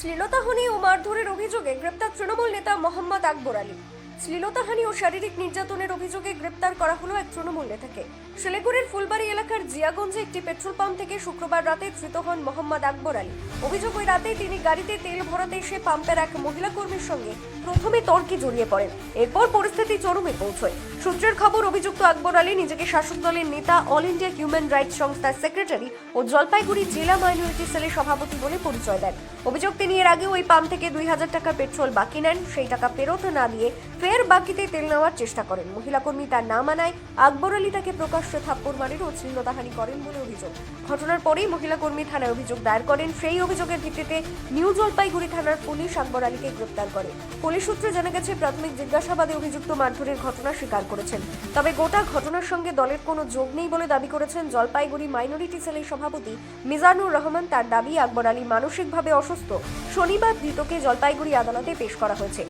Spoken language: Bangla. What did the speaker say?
শ্লীলতাহানি ও মারধরের অভিযোগে গ্রেপ্তার তৃণমূল নেতা মোহাম্মদ আকবর আলী। শ্লীলতাহানি ও শারীরিক নির্যাতনের অভিযোগে গ্রেপ্তার করা হলো এক তৃণমূল নেতাকে। শিলিগুড়ির ফুলবাড়ি এলাকার জিয়াগঞ্জে একটি পেট্রোল পাম্প থেকে শুক্রবার রাতে ধৃত হন মোহাম্মদ আকবর আলী। অভিযোগ ওই রাতে তিনি গাড়িতে তেল ভরাতে এসে পাম্পের এক মহিলা কর্মীর সঙ্গে প্রথমে তর্কে জড়িয়ে পড়েন। এরপর পরিস্থিতি চরমে পৌঁছয়। সূত্রের খবর, অভিযুক্ত আকবর আলী নিজেকে শাসক দলের নেতা, অল ইন্ডিয়া হিউম্যান রাইটস সংস্থার সেক্রেটারি ও জলপাইগুড়ি জেলা মাইনরিটি সেলের সভাপতি বলে পরিচয় দেন। অভিযোগ, তিনি এর আগে ওই পাম্প থেকে দুই হাজার টাকা পেট্রোল বাকি নেন। সেই টাকা ফেরত না দিয়ে ফের বাকিতে তেল নেওয়ার চেষ্টা করেন। মহিলা কর্মী তার না মানায় আকবর আলী তাকে প্রকাশ্যে থাপ্পড় মারেন ও শ্লীলতাহানি করেন বলে অভিযোগ। ঘটনার পরেই মহিলা কর্মী থানায় অভিযোগ দায়ের করেন। সেই অভিযোগের ভিত্তিতে নিউ জলপাইগুড়ি থানার পুলিশ আকবর আলীকে গ্রেপ্তার করে। পুলিশ সূত্রে জানা গেছে, প্রাথমিক জিজ্ঞাসাবাদে অভিযুক্ত মারধরের ঘটনা স্বীকার করেছেন। তবে গোটা ঘটনার সঙ্গে দলের কোনো যোগ নেই বলে দাবি করেছেন জলপাইগুড়ি মাইনরিটি সেলের সভাপতি মিজানুর রহমান। তার দাবি, আকবর আলী মানসিকভাবে অসুস্থ। শনিবার ধৃতকে জলপাইগুড়ি আদালতে পেশ করা হয়েছে।